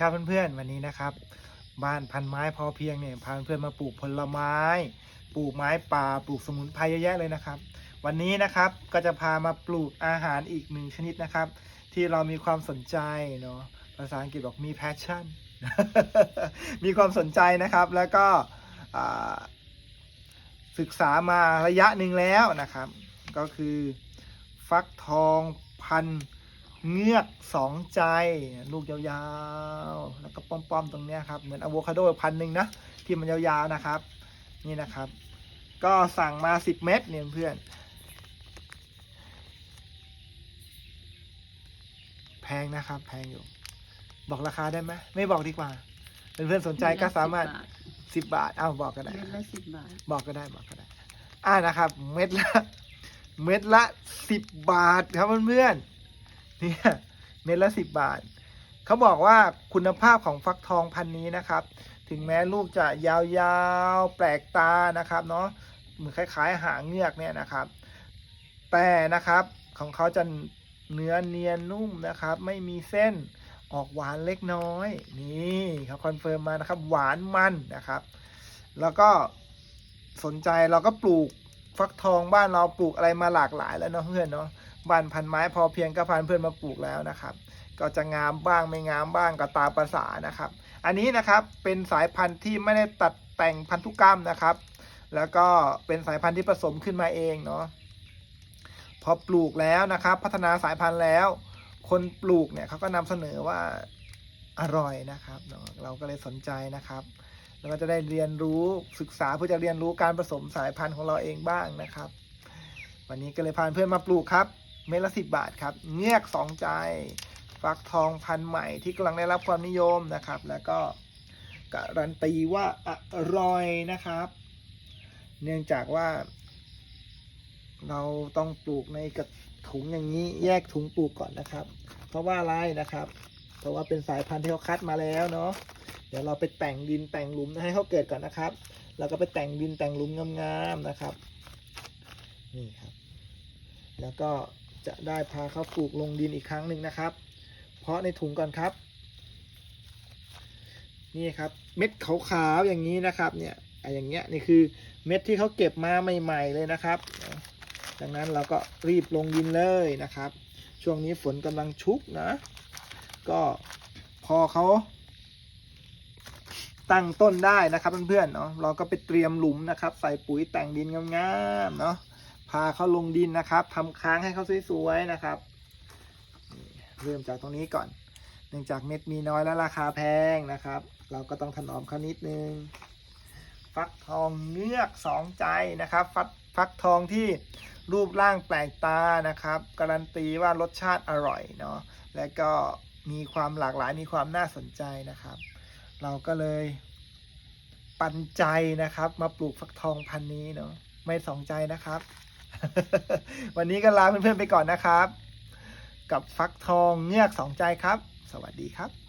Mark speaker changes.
Speaker 1: ครับเพื่อนๆวันนี้นะครับ บ้านพันไม้พอเพียงเนี่ยพาเพื่อนมาปลูกผลไม้ ปลูกไม้ป่าปลูกสมุนไพรเยอะแยะเลยนะครับ วันนี้นะครับก็จะพามาปลูกอาหารอีกหนึ่งชนิดนะครับ ที่เรามีความสนใจเนาะภาษาอังกฤษบอกมี passion มีความสนใจนะครับแล้วก็ศึกษามาระยะหนึ่งแล้วนะครับ ก็คือฟักทองพันธุ์ เงือกสองใจ ลูกยาวๆ แล้วก็ป้อมๆตรงเนี้ยครับ เหมือนอะโวคาโดพันธุ์หนึ่งนะ ที่มันยาวๆนะครับ นี่นะครับ ก็สั่งมา10เม็ดเนี่ยเพื่อน แพงนะครับ แพงอยู่ บอกราคาได้ไหมไม่บอกดีกว่าเพื่อนๆสนใจก็สามารถ10บาทเอ้าบอกก็ได้
Speaker 2: เม็ดละสิบบาท
Speaker 1: บอกก็ได้บอกก็ได้ อ่านะครับ เม็ดละ เม็ดละสิบบาทครับเพื่อนๆ เนี่ยเม็ดละสิบบาท เขาบอกว่าคุณภาพของฟักทองพันนี้นะครับ ถึงแม้ลูกจะยาวๆ แปลกตานะครับเนาะเหมือนคล้ายๆ หางเงือกเนี่ยนะครับ แต่นะครับของเขาจะเนื้อเนียนนุ่มนะครับ ไม่มีเส้นออกหวานเล็กน้อย นี่เขาคอนเฟิร์มมานะครับ หวานมันนะครับ แล้วก็สนใจเราก็ปลูก ฟักทองบ้านเราปลูกอะไรมาหลากหลายแล้วเนาะเพื่อนเนาะบ้านพันไม้พอเพียงก็พันเพื่อนมาปลูกแล้วนะครับ ก็จะงามบ้างไม่งามบ้างก็ตามประษานะครับ อันนี้นะครับเป็นสายพันธุ์ที่ไม่ได้ตัดแต่งพันธุกรรมนะครับ แล้วก็เป็นสายพันธุ์ที่ผสมขึ้นมาเองเนาะพอปลูกแล้วนะครับ พัฒนาสายพันธุ์แล้ว คนปลูกเนี่ยเขาก็นำเสนอว่าอร่อยนะครับเนาะเราก็เลยสนใจนะครับ แล้วก็จะได้เรียนรู้ศึกษาเพื่อจะเรียนรู้การผสมสายพันธุ์ของเราเองบ้างนะครับ วันนี้ก็เลยพาเพื่อนมาปลูกครับเม็ดละสิบบาทครับเงือกสองใจฟักทองพันธุ์ใหม่ที่กำลังได้รับความนิยมนะครับ แล้วก็การันตีว่าอร่อยนะครับ เนื่องจากว่า เราต้องปลูกในกระถุงอย่างนี้แยกถุงปลูกก่อนนะครับ เพราะว่าอะไรนะครับ เพราะว่าเป็นสายพันธุ์ที่เขาคัดมาแล้วเนาะ ดี๋ยวเราไปแต่งดินแต่งหลุมให้เขาเกิดก่อนนะครับแล้วก็ไปแต่งดินแต่งหลุมงามๆนะครับ นี่ครับ แล้วก็จะได้พาเขาปลูกลงดินอีกครั้งหนึ่งนะครับ เพาะในถุงก่อนครับ นี่ครับ เม็ดขาวๆอย่างนี้นะครับ เนี่ยไอ้อย่างเงี้ยนี่คือเม็ดที่เขาเก็บมาใหม่ๆเลยนะครับ ดังนั้นเราก็รีบลงดินเลยนะครับ ช่วงนี้ฝนกำลังชุกนะ ก็พอเขา ตั้งต้นได้นะครับเพื่อนๆเนาะเราก็ไปเตรียมหลุมนะครับ ใส่ปุ๋ยแต่งดินงามๆเนาะพาเขาลงดินนะครับทำค้างให้เขาสวยๆนะครับ เริ่มจากตรงนี้ก่อน เนื่องจากเม็ดมีน้อยและราคาแพงนะครับ เราก็ต้องถนอมเขานิดนึง ฟักทองเงือกสองใจนะครับ ฟักฟักทองที่รูปร่างแปลกตานะครับ การันตีว่ารสชาติอร่อยเนาะและก็มีความหลากหลายมีความน่าสนใจนะครับ เราก็เลยปันใจนะครับ มาปลูกฟักทองพันนี้เนาะไม่สองใจนะครับ วันนี้ก็ลาเพื่อนๆไปก่อนนะครับ กับฟักทองเงือกสองใจครับ สวัสดีครับ